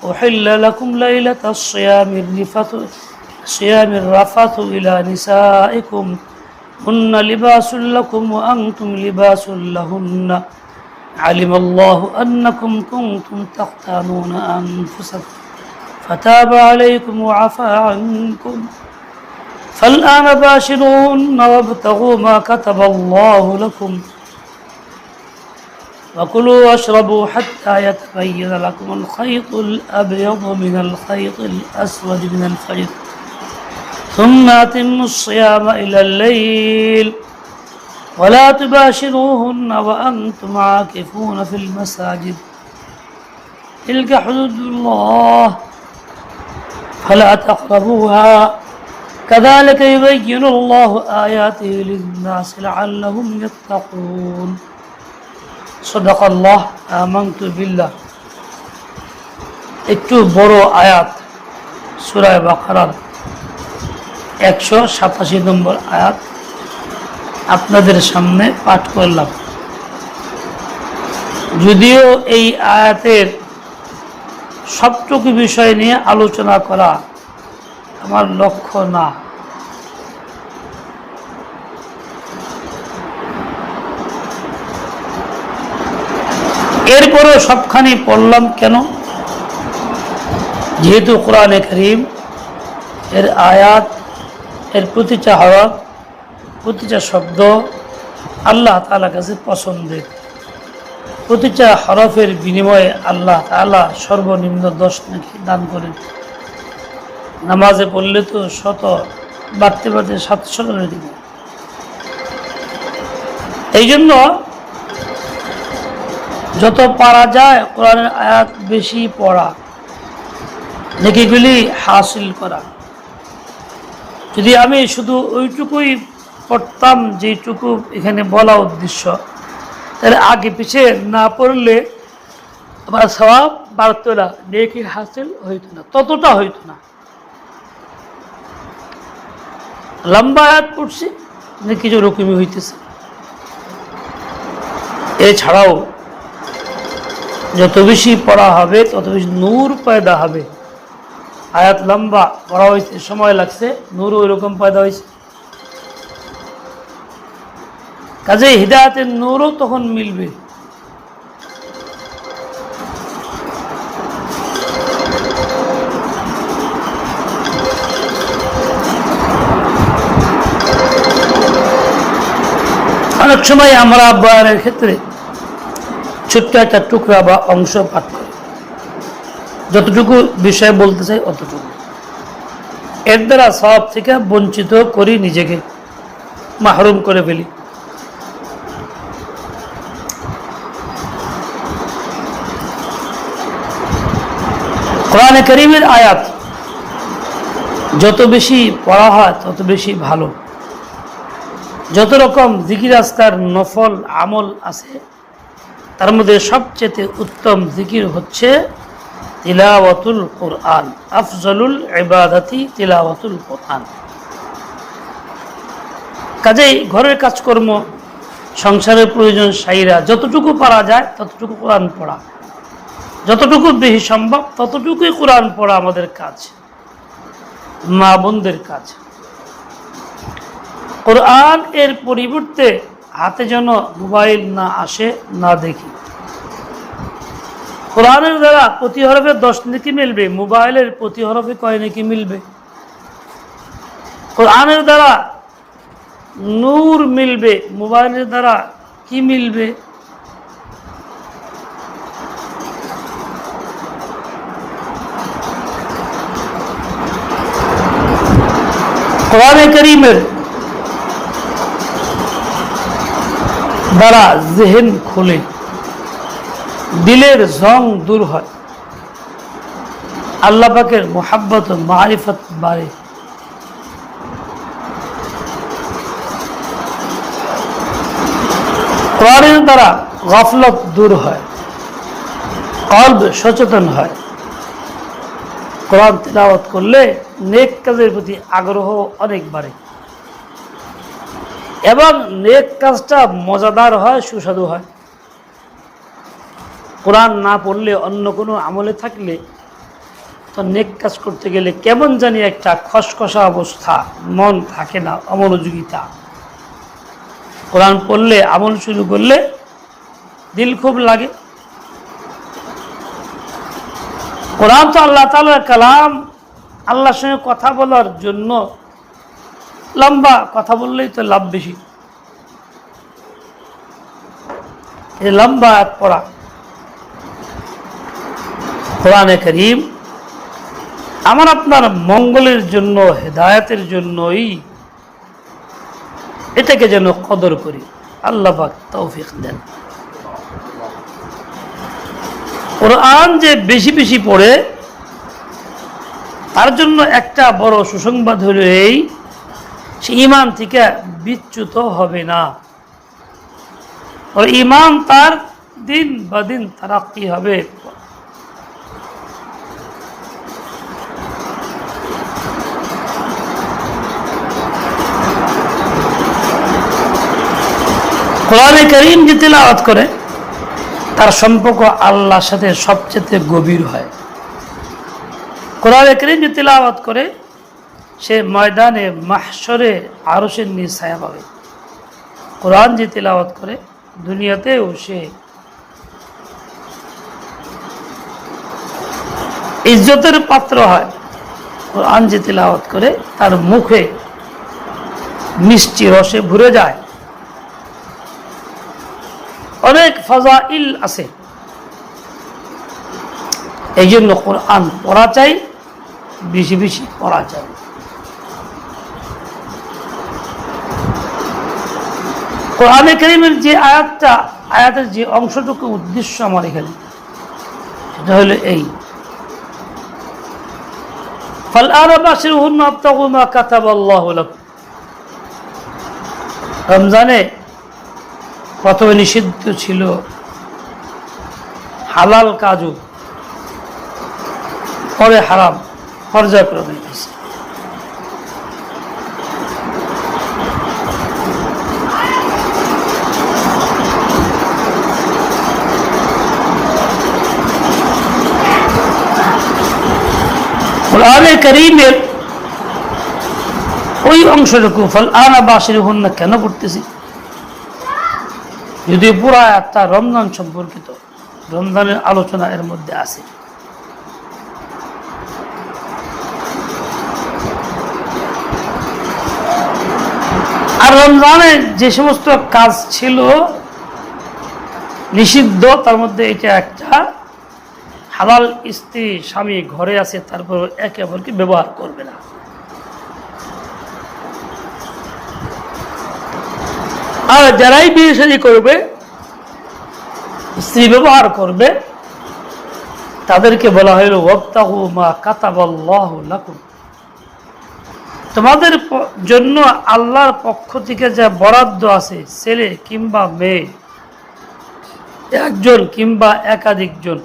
أحل لكم ليلة الصيام الرفث صيام الرفث إلى نسائكم. هن لباس لكم وأنتم لباس لهن. علم الله أنكم كنتم تختانون أنفسكم. فتاب عليكم وعفى عنكم. فالآن باشروهن وابتغوا ما كتب الله لكم. وكلوا واشربوا حتى يتبين لكم الخيط الأبيض من الخيط الأسود من الفجر ثم أتموا الصيام إلى الليل. ولا تباشروهن وأنتم عاكفون في المساجد. تلك حدود الله. فلا تقربوها. كذلك يبين الله آياته للناس لعلهم يتقون. সদাকল্লাহ আমন্তু একটু বড় আয়াত সুরায় বাখারার একশো সাতাশি নম্বর আয়াত আপনাদের সামনে পাঠ করলাম। যদিও এই আয়াতের সবটুকু বিষয় নিয়ে আলোচনা করা আমার লক্ষ্য না। এরপরেও সবখানি পড়লাম কেন? যেহেতু কোরআনে করিম, এর আয়াত, এর প্রতিটা হরফ প্রতিটা শব্দ আল্লাহ তালা কাছে পছন্দের। প্রতিটা হরফের বিনিময়ে আল্লাহ তালা সর্বনিম্ন দশ নাকি দান করেন। নামাজে পড়লে তো শত, বাড়তে বাড়তে সাতশো করে দিব এই জন্য যত পারা যায়, কোরআনের আয়াত বেশি পড়া। নেকিগুলি হাসিল করা। যদি আমি শুধু ওইটুকুই পড়তাম, যেটুকু এখানে বলা উদ্দেশ্য, তাহলে আগে পিছিয়ে না পড়লে আমার স্বভাব বাড়ত না নেকি হাসিল হইতো না, ততটা হইতো না। লম্বা আয়াত পড়ছি কিছু রকমই হইতেছে। এছাড়াও যত বেশি পড়া হবে, তত বেশি নূর পয়দা হবে। আয়াত লম্বা, পড়া হয়েছে, সময় লাগছে, নূর ওই রকম পয়দা হয়েছে। কাজে হৃদায়তের নূরও তখন মিলবে। অনেক সময় আমরা বয়ানের ক্ষেত্রে ছোট্ট একটা টুকরা বা অংশ পাঠ করি। যতটুকু বিষয় বলতে চাই অতটুকু। এর দ্বারা সব থেকে বঞ্চিত করি নিজেকে, মাহরুম করে ফেলি। কোরআনে করিমের আয়াত, যত বেশি পড়া হয় তত বেশি ভালো। যত রকম জিকির আজকার নফল আমল আছে তার মধ্যে সবচেয়ে উত্তম জিকির হচ্ছে তিলাওয়াতুল কোরআন, আফজলুল ইবাদাতি তিলাওয়াতুল কোরআন। কাজেই ঘরের কাজকর্ম, সংসারের প্রয়োজন সাইরা যতটুকু পারা যায় ততটুকু কোরআন পড়া। যতটুকু বেশি সম্ভব ততটুকুই কোরআন পড়া আমাদের কাজ, মা বোনদের কাজ। কোরআন এর পরিবর্তে হাতে যেন মোবাইল না আসে, না দেখি। কোরআনের দ্বারা প্রতি হরফে দশ নেকি মিলবে, মোবাইলের প্রতি হরফে কয় নেকি মিলবে? কোরআনের দ্বারা নূর মিলবে, মোবাইলের দ্বারা কি মিলবে? কোরআনে করিমের দ্বারা জেহেন খোলে। দিলের জং দূর হয়। আল্লাহ পাকের মোহাব্বত মারিফত বাড়ে। কোরআনের দ্বারা গফলত দূর হয়। কল্ব সচেতন হয়। কোরআন তিলাওয়াত করলে নেক কাজের প্রতি আগ্রহ অনেক বাড়ে। এবং নেক কাজটা মজাদার হয়, সুস্বাদু হয়। কোরআন না পড়লে অন্য কোনো আমলে থাকলে তো নেক কাজ করতে গেলে কেমন জানি একটা খসখসা অবস্থা, মন থাকে না, অমনোযোগিতা। কোরআন পড়লে, আমল শুরু করলে দিল খুব লাগে। কোরআন তো আল্লাহ তালার কালাম, আল্লাহর সঙ্গে কথা বলার জন্য লম্বা, কথা বললেই তো লাভ বেশি। লম্বা আয়াত পড়া। কোরআনে করিম, আমার আপনার মঙ্গলের জন্য, হেদায়তের জন্যই এটাকে যেন কদর করি। আল্লাহ তৌফিক দেন। কোরআন যে বেশি বেশি পড়ে, তার জন্য একটা বড় সুসংবাদ হলো এই সে ইমান থেকে বিচ্যুত হবে না। ওর ইমান তার দিন বা দিন তারাক্কি হবে। কোরআনে করিম যে তেলাওয়াত করে, তার সম্পর্ক আল্লাহর সাথে সবচেয়ে গভীর হয়। কোরআনে করিম যে তেলাওয়াত করে সে ময়দানে মাহসরে নিয়ে ছায়া পাবে। কোরআন যে তেলাওয়াত করে, দুনিয়াতেও সে ইজ্জতের পাত্র হয়। কোরআন যে তেলাওয়াত করে, তার মুখে মিষ্টি রসে ভরে যায়। অনেক ফজা ইল আছে। এই জন্য কোরআন পড়া চাই, বেশি বেশি পড়া চাই। কোরআনে করিমের যে আয়াতটা, আয়াতের যে অংশটুকু উদ্দেশ্য আমার এখানে, সেটা হলো এই। রমজানে প্রথমে নিষিদ্ধ ছিল হালাল কাজু পরে হারাম, পর্যায়ক্রমে কোরআনে করিমের ওই অংশটুকু, ফল আনা বাসের হন্যা কেন করতেছি যদি পুরা একটা রমজান সম্পর্কিত, রমজানের আলোচনা এর মধ্যে আছে। আর রমজানে যে সমস্ত কাজ ছিল নিষিদ্ধ, তার মধ্যে এটা একটা হালাল স্ত্রী, স্বামী ঘরে আছে, তারপর একে অপরকে ব্যবহার করবে না। আর যারাই বিয়ে শাদী করবে, স্ত্রী ব্যবহার করবে, তাদেরকে বলা হইল ওয়াক্তাহু মা কাতাবাল্লাহু তোমাদের জন্য আল্লাহর পক্ষ থেকে যা বরাদ্দ আছে, ছেলে কিংবা মেয়ে, একজন কিংবা একাধিকজন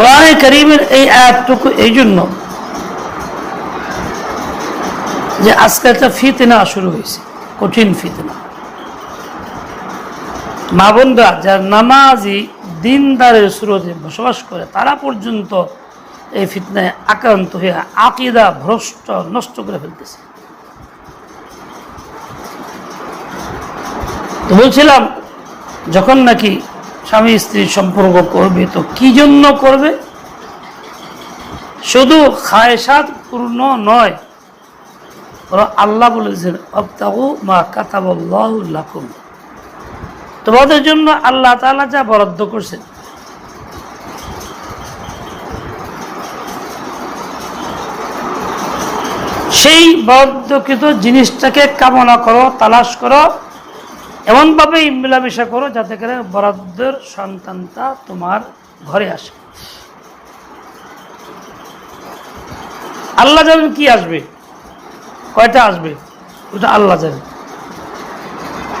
কোরআনে করিমের এই আয়াতটুকু এই জন্য যে আজকে একটা ফিতনা শুরু হয়েছে, কঠিন ফিতনা। মা বোনরা যারা নামাজি দিনদারের স্রোতে বসবাস করে, তারা পর্যন্ত এই ফিতনায় আক্রান্ত হয়ে আকিদা ভ্রষ্ট, নষ্ট করে ফেলতেছে। তো বলছিলাম, যখন নাকি স্বামী স্ত্রী সম্পর্ক করবে তো কি জন্য করবে? শুধু খায়সাত পূর্ণ নয় আল্লাহ বলেছেন অবতাহু মা কাতাবল্লাহ তোমাদের জন্য আল্লাহ তাআলা যা বরাদ্দ করছেন। সেই বরাদ্দকৃত জিনিসটাকে কামনা করো, তালাশ করো। এমনভাবে মেলামেশা করো যাতে করে বরাদ্দের সন্তানটা তোমার ঘরে আসে। আল্লাহ জানেন কি আসবে? কয়টা আসবে? ওটা আল্লাহ জানেন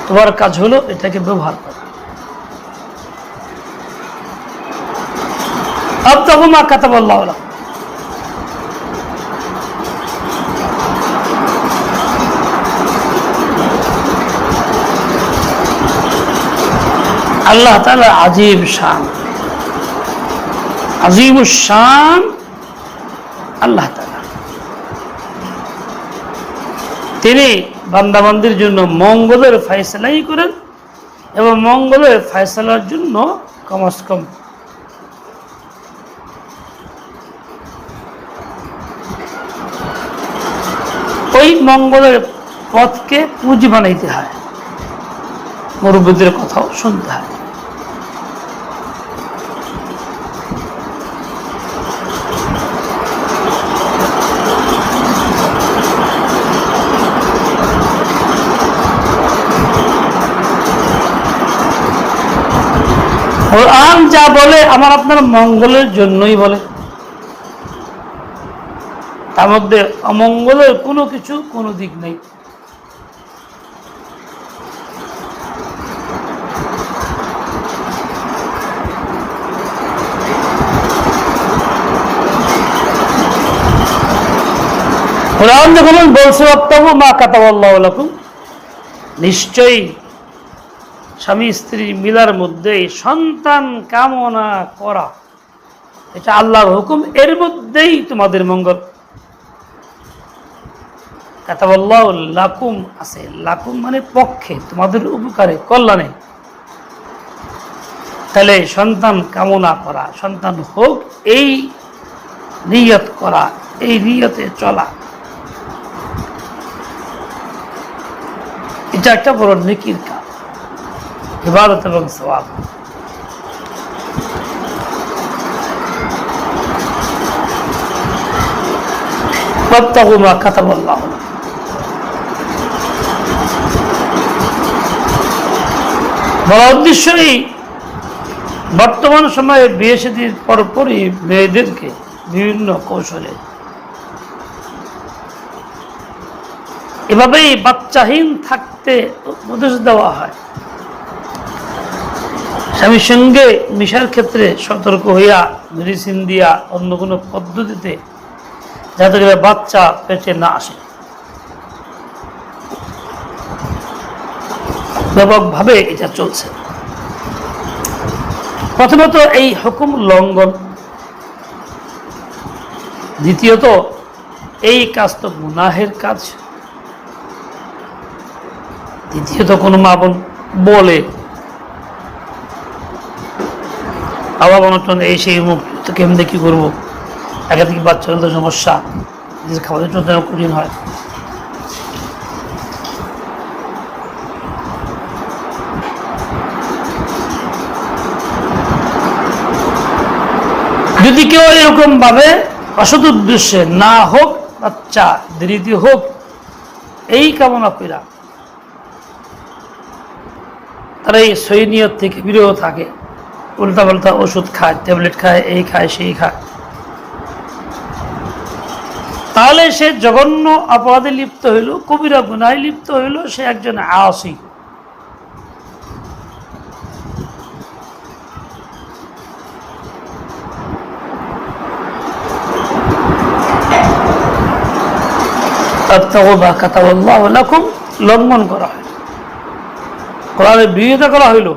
তোমার কাজ হলো এটাকে ব্যবহার করা। মা কাতাব আল্লাহ আল্লাহ তালা আজিম শান। আজিম শান আল্লাহ তালা তিনি বান্দাবান্দির জন্য মঙ্গলের ফয়সলাই করেন এবং মঙ্গলের ফয়সলার জন্য কমস কম। ওই মঙ্গলের পথকে পুঁজি বানাইতে হয়। মুরব্বীদের কথাও শুনতে হয়। বলে, আমার আপনার মঙ্গলের জন্যই বলে। তার মধ্যে অমঙ্গলের কোনো কিছু, কোনো দিক নেই। কোরআন যখন বলছে অত্তব মা কাতাবাল্লাহ নিশ্চয়ই স্বামী স্ত্রীর মিলার মধ্যে সন্তান কামনা করা, এটা আল্লাহর হুকুম, এর মধ্যেই তোমাদের মঙ্গল। কাতাবাল্লাহ লাকুম, আছে লাকুম মানে পক্ষে, তোমাদের উপকারে, কল্যাণে। তাহলে সন্তান কামনা করা, সন্তান হোক, এই নিয়ত করা, এই নিয়তে চলা। এটা একটা বড় নেকির কাজ। ইবাদত এবং সওয়াব وابتغوا ما كتب الله لكم বড় উদ্দেশ্যই বর্তমান সময়ে বিয়ে শাদীর পরপরই মেয়েদেরকে বিভিন্ন কৌশলে এভাবেই বাচ্চাহীন থাকতে উপদেশ দেওয়া হয় স্বামীর সঙ্গে মিশার ক্ষেত্রে সতর্ক হইয়া, মেডিসিন দিয়া অন্য কোনো পদ্ধতিতে যাতে করে বাচ্চা পেটে না আসে। ব্যাপকভাবে এটা চলছে। প্রথমত এই হুকুম লঙ্ঘন। দ্বিতীয়ত, এই কাজ তো গুনাহের কাজ। দ্বিতীয়ত কোনো মা বোন বলে আবার অনটন এই সেই মুখ, তো কেমনে কি করব? একাধিক বাচ্চার তো সমস্যা। নিজের খাবারের জন্য কঠিন হয়। যদি কেউ এরকম ভাবে অসৎ উদ্দেশ্যে না হোক, বাচ্চা, দেরিতে হোক, এই কামনা কইরা তারা এই সৈনিয়ত থেকে বিরত থাকে। উল্টা পাল্টা ওষুধ খায়, ট্যাবলেট খায়, এই খায়, সেই খায়। তাহলে সে জঘন্য অপরাধে লিপ্ত হইল, কবিরা গুনায় লিপ্ত হইল, সে একজন আসি লঙ্ঘন করা হয়। বিরোধিতা করা হইল।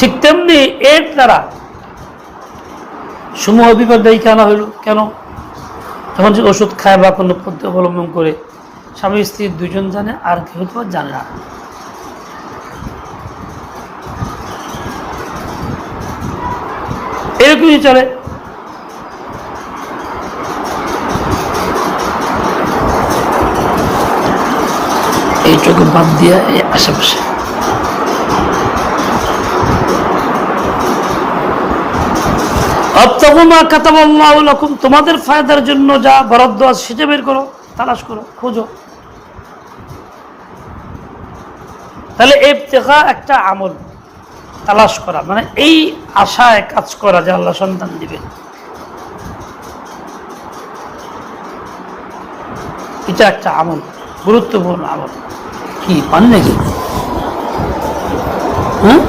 ঠিক তেমনি এর দ্বারা সমূহ বিপদ দায়ী কেন হইল? কেন? যখন সে ওষুধ খায় বা কোনো পদ্ধতি অবলম্বন করে স্বামী স্ত্রী দুজন জানে, আর কেউ তো জানে না। এরকমই চলে। এই চোখে বাদ দিয়ে এই আশেপাশে তোমাদের ফায়দার জন্য যা বরাদ্দ আছে সেটা বের করো, তালাশ করো, খোঁজো। তাহলে ইফতেখা একটা আমল, তালাশ করা মানে এই আশায় কাজ করা যে আল্লাহ সন্তান দিবেন। এটা একটা আমল, গুরুত্বপূর্ণ আমল। কি, পানি নাকি? হ্যাঁ?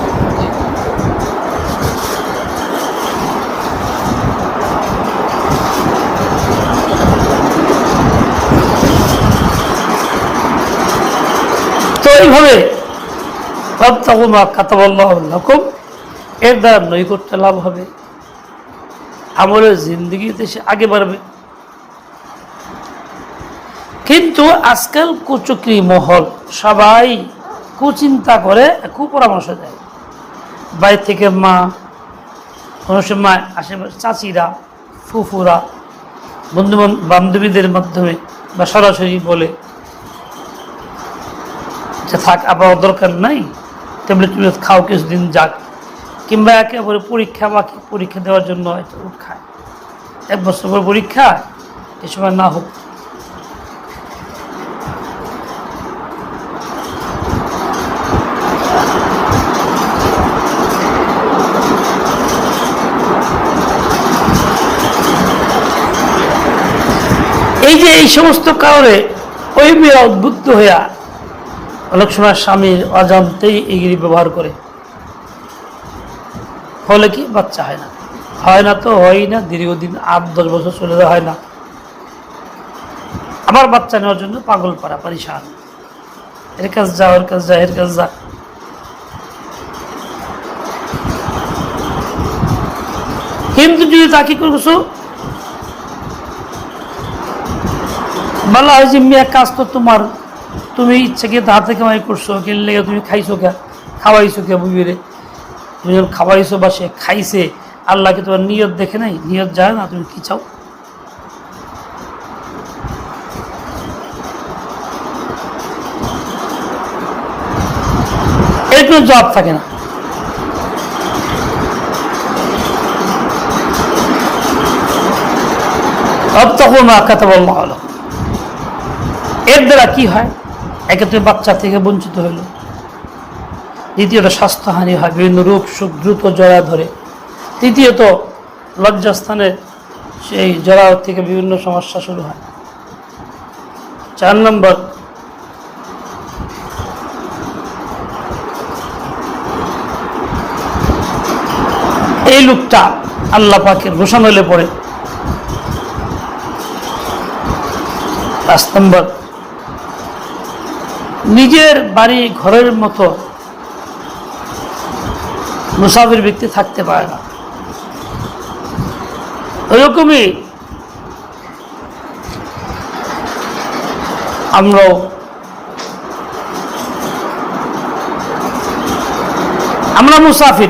কাতাবাল্লাহম এর দ্বারা নৈকট্য লাভ হবে। আমলের জিন্দগিতে সে আগে বাড়বে। কিন্তু আজকাল কুচক্রি মহল সবাই কুচিন্তা করে, কুপরামর্শ দেয়। বাইরে থেকে মা কোনো সময় আশেপাশে চাচিরা, ফুফুরা বন্ধু বান্ধবীদের মাধ্যমে বা সরাসরি বলে যে থাক আবার দরকার নাই। ট্যাবলেট টুবলেট খাও কিছুদিন যাক কিংবা একেবারে পরীক্ষা বাকি পরীক্ষা দেওয়ার জন্য হয়তো খায়। এক বছর পর পরীক্ষা, এ সময় না হোক। এই যে এই সমস্ত কারণে ওই মেয়ে উদ্বুদ্ধ হইয়া অনেক সময় স্বামীর অজান্তেই এগুলি ব্যবহার করে। ফলে কি? বাচ্চা হয় না। হয় না তো, হয় না, দীর্ঘদিন আট, দশ বছর চলে যাওয়া হয় না। আবার বাচ্চা নেওয়ার জন্য পাগল পাড়া পারিশান। এর কাজ যা, ওর কাজ যা, এর কাজ যা। কিন্তু যদি তাকে করছ? বলা হয় যে, মেয়ে, কাজ তো তোমার। তুমি ইচ্ছা দাঁত থেকে কামাই করছ কে লেগে তুমি খাইছো কে? খাওয়াইছো কে বুঝবে তুমি যখন খাওয়াইছো বা সে খাইছে, আল্লাহকে তোমার নিয়ত দেখে নাই? নিয়ত যায় না? তুমি কি চাও? এর কোনো জবাব থাকে না। তখন আখ্যাত বললা এর দ্বারা কি হয়? একে তো বাচ্চা থেকে বঞ্চিত হইল দ্বিতীয়ত স্বাস্থ্যহানি হয়, বিভিন্ন রোগ সুখ দ্রুত জড়া ধরে। তৃতীয়ত লজ্জাস্থানে সেই জড়া থেকে বিভিন্ন সমস্যা শুরু হয়। চার নম্বর, এই লোকটা আল্লাহ পাকের ঘোষণা হলে পড়ে। পাঁচ নম্বর নিজের বাড়ি ঘরের মতো মুসাফির ব্যক্তি থাকতে পারে না। ওইরকমই আমরাও আমরা মুসাফির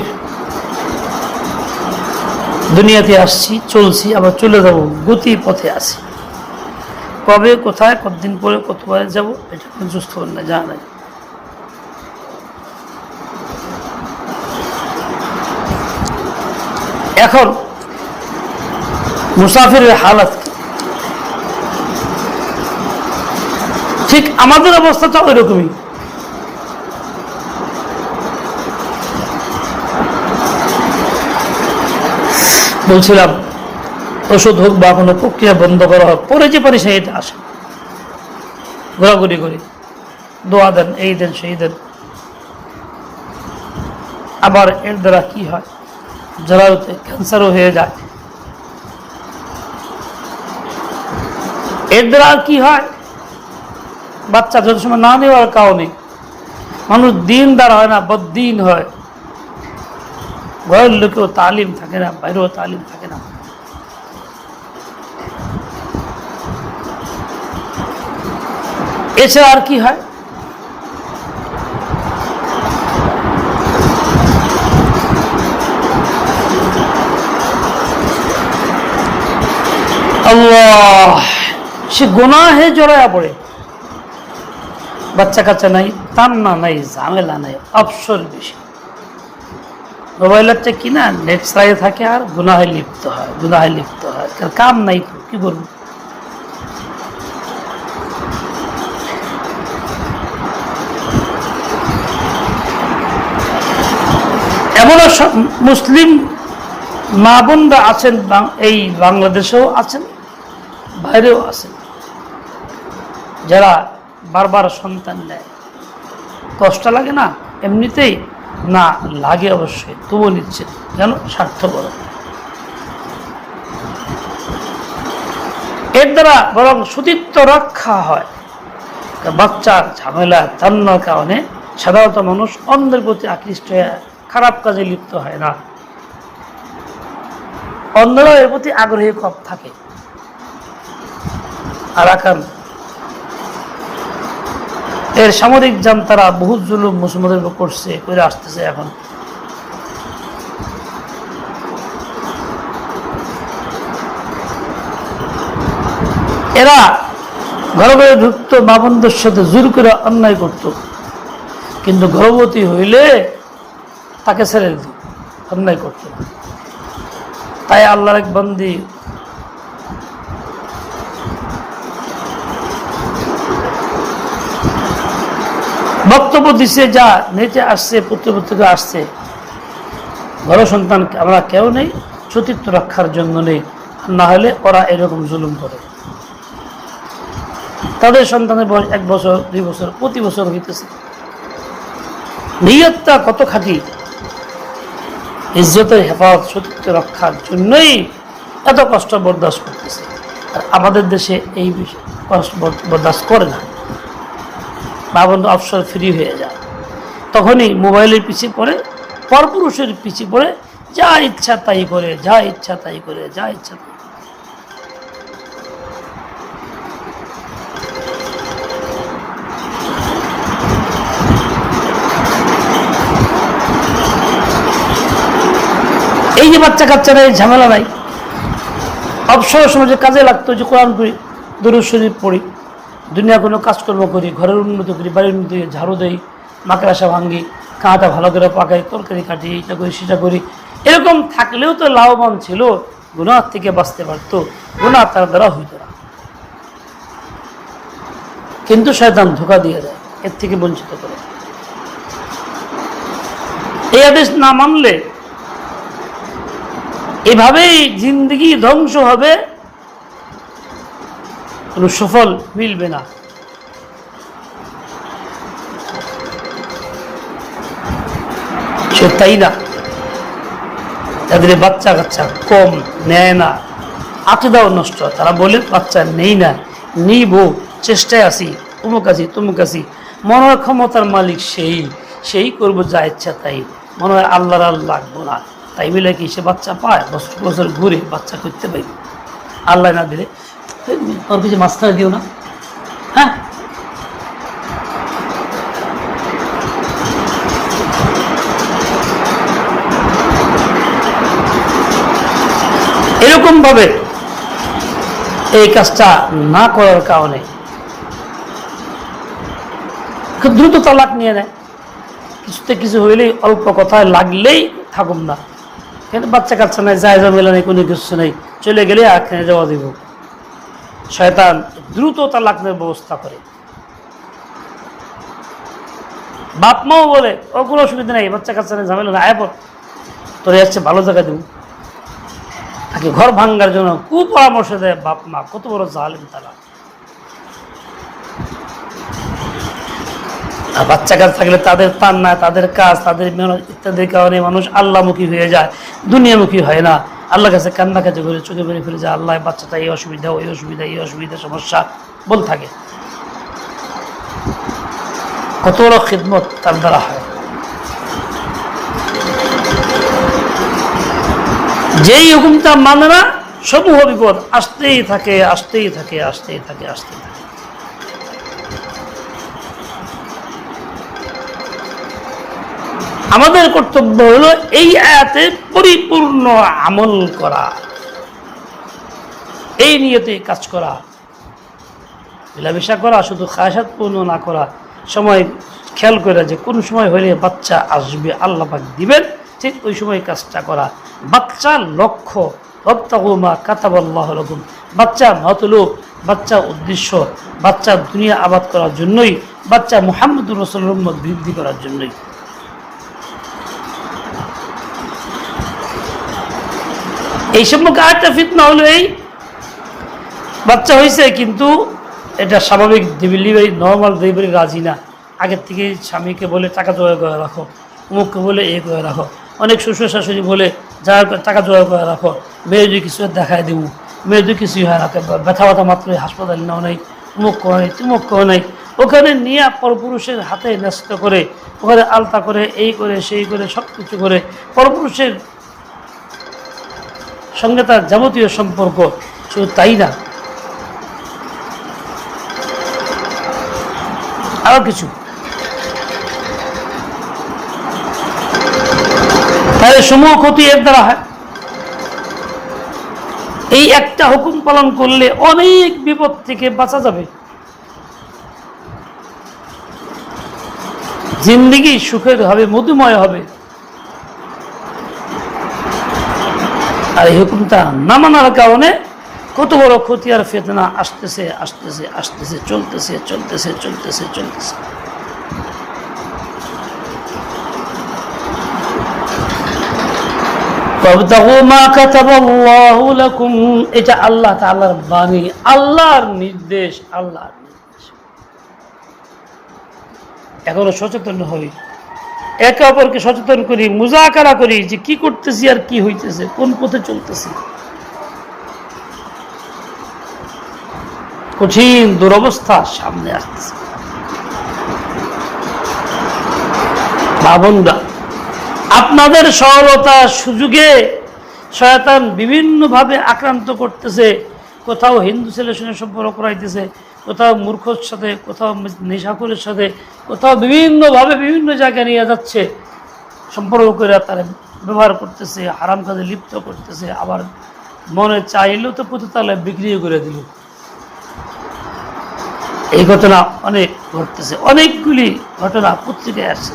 দুনিয়াতে আসছি, চলছি, আবার চলে যাব গতি পথে আছি কবে, কোথায়, কতদিন পরে, কতবার যাব, এটা কোনো সুস্থ না, জানা নাই। এখন, মুসাফিরের হালাত ঠিক আমাদের অবস্থাটা ওই রকমই বলছিলাম ওষুধ হোক বা কোনো প্রক্রিয়া বন্ধ করা হোক, পরে যে পারি সেই আসে। ঘোরাঘুরি করি। দোয়া দেন, এই দেন, সেই দেন। আবার এর দ্বারা কি হয়? জরায়ুতে ক্যান্সারও হয়ে যায়। এর দ্বারা কি হয়? বাচ্চা যত সময় না নেওয়ার কারণে মানুষ দিনদার হয় না বদিন হয়। ঘরের লোকেও তালিম থাকে না, বাইরেও তালিম থাকে। এছাড়া আর কি হয়? আল্লাহ, সে গোনাহে জড়ায়া পড়ে। বাচ্চা কাচ্চা নাই, তান্না নাই, ঝামেলা নাই অবসর বেশি। মোবাইলের চেয়ে কিনা নেট চালিয়ে থাকে আর গুনাহে লিপ্ত হয়, গুনাহে লিপ্ত হয়। কাম নাই কি করব? সব মুসলিম মা বোনরা আছেন এই বাংলাদেশেও আছেন, বাইরেও আছেন। যারা বারবার সন্তান নেয় কষ্ট লাগে না? এমনিতেই না লাগে অবশ্যই তবু নিচ্ছে কেন স্বার্থপর। এর দ্বারা বরং সতীত্ব রক্ষা হয়। বাচ্চার ঝামেলা জান্নার কারণে সাধারণত মানুষ অন্যের প্রতি আকৃষ্ট হয়ে খারাপ কাজে লিপ্ত হয় না। অন্যরাও এর প্রতি আগ্রহী কম থাকে। আরাকান। এর সামরিক যান তারা বহু জুলুম মুসলমানদের উপর করছে, করে আসতেছে এখন। এরা ঘরে ঘরে ঢুকতো বাবনদের সাথে জোর করে অন্যায় করত। কিন্তু গর্ভবতী হইলে তাকে ছেড়ে দিত। অন্যায় করতো। তাই আল্লাহর এক বন্দি বক্তব্য দিছে, যা নেচে আসছে পুত্রপুত্রিকা আসছে। বড় সন্তান আমরা কেউ নেই সতীত্ব রক্ষার জন্য নেই। না হলে ওরা এরকম জুলুম করে। তাদের সন্তানের বয়স এক বছর, দুই বছর, প্রতি বছর হইতেছে। নিয়তটা কত খাঁটি? ইজ্জতের হেফাজত, সতীত্ব রক্ষার জন্যই এত কষ্ট বরদাস্ত করতেছে। আর আমাদের দেশে এই কষ্ট বরদাস্ত করে না। বাবন অবসর ফ্রি হয়ে যায়। তখনই মোবাইলের পিছিয়ে পড়ে, পরপুরুষের পিছিয়ে পড়ে, যা ইচ্ছা তাই করে, যা ইচ্ছা তাই করে, যা ইচ্ছা এই যে বাচ্চা কাচ্চারা এই ঝামেলা নাই। অবসর সময় যে কাজে লাগতো যে কোরআন করি দরুদ শরীফ পড়ি দুনিয়া কোনো কাজকর্ম করি ঘরের উন্নতি করি বাড়ির উন্নতি করি, ঝাড়ু দেই মাকড়াসা ভাঙ্গি কাঁটা ভালো করে পাকাই তরকারি কাটি এটা করি সেটা করি। এরকম থাকলেও তো লাভবান ছিল গুণার থেকে বাঁচতে পারতো গুণা তার দ্বারা হইতো না। কিন্তু শয়তান ধোকা দিয়ে দেয় এর থেকে বঞ্চিত করে। এই আদেশ না মানলে এভাবেই জিন্দগি ধ্বংস হবে। কোনো সফল মিলবে না। তাই না? তাদের বাচ্চা কাচ্চা কম নেয় না। আকিদাও নষ্ট। তারা বলে, বাচ্চা নেই না, নিব, চেষ্টায় আসি অমুক আছি, তমুক আছি। মনে হয় ক্ষমতার মালিক সেই সেই করব যা ইচ্ছা তাই। মনে হয় আল্লাহর আর লাগবো না। তাই মিলে কি সে বাচ্চা পায়? বছর বছর ঘুরে বাচ্চা করতে পারি। আল্লাহ না দিলে ওর কিছু মাস্টার দিও না। হ্যাঁ? এরকম ভাবে এই কাজটা না করার কারণে খুব দ্রুত তালাক নিয়ে নেয়। কিছুতে কিছু হইলেই অল্প কথায় লাগলেই থাকুম না। কিন্তু বাচ্চা কাচ্চা নাই যায় মেলা নেই, কোনো কিছু নেই। চলে গেলে আখ্যানে যাওয়া দিব। শয়তান দ্রুত তালাক নেওয়ার ব্যবস্থা করে। বাপ মাও বলে, ও, কোনো অসুবিধা নেই, বাচ্চা কাচ্চা নেই, ঝামেলা না আয় তোর যাচ্ছে ভালো জায়গা দেবো। তাকে ঘর ভাঙ্গার জন্য কুপরামর্শ দেয় বাপ মা কত বড় জালেম তারা। আর বাচ্চা কাজ থাকলে তাদের তার না, তাদের কাজ, তাদের মেহনত ইত্যাদির কারণে মানুষ আল্লাহমুখী হয়ে যায়, দুনিয়ামুখী হয় না। আল্লাহ কাছে কান্না কাছে করে চোখে বেরিয়ে ফেলে যায়, আল্লাহ বাচ্চাটা এই অসুবিধা, ওই অসুবিধা, এই অসুবিধা, সমস্যা, বল থাকে। কত বড় খিদমত তার দ্বারা হয়। যেই হুকুমটা মানে না, সমূহ বিপদ, আসতেই থাকে আসতেই থাকে আসতেই থাকে আসতেই থাকে। আমাদের কর্তব্য হলো এই আয়াতে পরিপূর্ণ আমল করা। এই নিয়তে কাজ করা। মেলামেশা করা, শুধু খায়াসাত পূর্ণ না করা। সময় খেয়াল করে যে কোন সময় হলে বাচ্চা আসবে, আল্লাহ পাক দিবেন, ঠিক ওই সময় কাজটা করা। বাচ্চার লক্ষ্য রপ্তাগুমা কাতাবাল্লাহ রকম বাচ্চা মতলুক বাচ্চা উদ্দেশ্য, বাচ্চা দুনিয়া আবাদ করার জন্যই, বাচ্চা মোহাম্মদুর রসুল বৃদ্ধি করার জন্যই। এই সম্পর্কে আরেকটা ফিতনা হলো এই, বাচ্চা হয়েছে কিন্তু এটা স্বাভাবিক ডেলিভারি নর্মাল ডেলিভারি রাজি না। আগের থেকে স্বামীকে বলে, টাকা জোগাড় করে রাখো। অমুককে বলে, এ করে রাখো। অনেক শ্বশুর শাশুড়ি বলে, যা টাকা জোগাড় করে রাখো। মেয়ে যদি কিছু দেখায় দেবো। মেয়ে যদি কিছুই হয় না ব্যথা ব্যথা মাত্রই হাসপাতালে নেওয়া নেই। অমুক করে নেই, তুমুক করে নেই। ওখানে নিয়ে পরপুরুষের হাতে ন্যস্ত করে, ওখানে আলতা করে, এই করে, সেই করে সব কিছু করে, পরপুরুষের সঙ্গে তার যাবতীয় সম্পর্ক, শুধু তাই না? আরও কিছু। তাহলে সমূহ ক্ষতি এর দ্বারা হয়। এই একটা হুকুম পালন করলে অনেক বিপদ থেকে বাঁচা যাবে। জিন্দিগি সুখের হবে, মধুময় হবে। আর এই হুকুমটা না মানার কারণে কত বড় ক্ষতি আর ফেতনা আসতেছে আসতেছে আসতেছে, চলতেছে চলতেছে চলতেছে চলতেছে। এটা আল্লাহ তালার বাণী, আল্লাহর নির্দেশ আল্লাহ নির্দেশ। এখনও সচেতন হই। একে অপরকে সচেতন করি, মুজাকারা করি যে কি করতেছি আর কি হইতেছে, কোন পথে চলতেছি। কঠিন দুরবস্থা সামনে আসতেছে। বাবনরা আপনাদের সরলতা সুযোগে শয়তান বিভিন্নভাবে আক্রান্ত করতেছে, কোথাও হিন্দু ছেলের সঙ্গে সম্পর্ক করাইতেছে কোথাও মূর্খর সাথে, কোথাও নেশাখোরের সাথে, কোথাও বিভিন্নভাবে বিভিন্ন জায়গায় নিয়ে যাচ্ছে। সম্পর্ক করে তারা ব্যবহার করতেছে, হারাম কাজে লিপ্ত করতেছে, আবার মনে চাইলেও তো প্রতিতালে বিক্রিও করে দিল। এই ঘটনা অনেক ঘটতেছে, অনেকগুলি ঘটনা পত্রিকায় আসছে।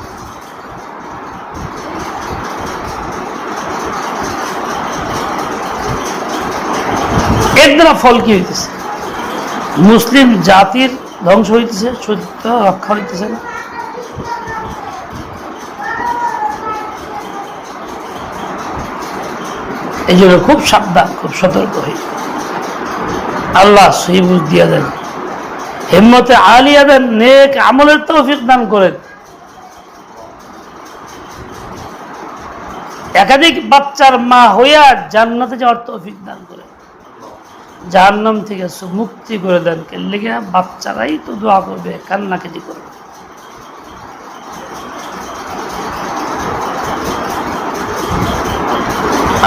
এর দ্বারা ফল কি হইতেছে? মুসলিম জাতির ধ্বংস হইতেছে, সত্য রক্ষা হইতেছে না। এই জন্য খুব সাবধান, খুব সতর্ক হই আল্লাহ সহিবুজ দিয়া দেন। হিম্মতে আলিয়া দেন নেক আমলের তৌফিক দান করেন। একাধিক বাচ্চার মা হইয়া জান্নাতে যাওয়ার তৌফিক দান করেন। জাহান্নাম থেকে সু- মুক্তি করে দেন লেগে বাচ্চারাই তো দোয়া করবে কান্নাকাটি করবে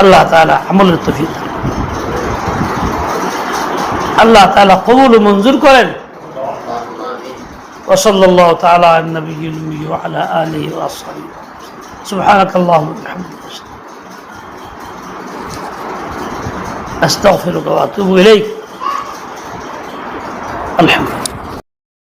আল্লাহ তাআলা আমলের তৌফিক দান। আল্লাহ তাআলা কবুল ও মঞ্জুর করেন وصلى الله تعالى على النبي الأمي وعلى آله وأصحابه سبحانك اللهم وبحمدك أستغفرك وأتوب إليك. الحمد لله.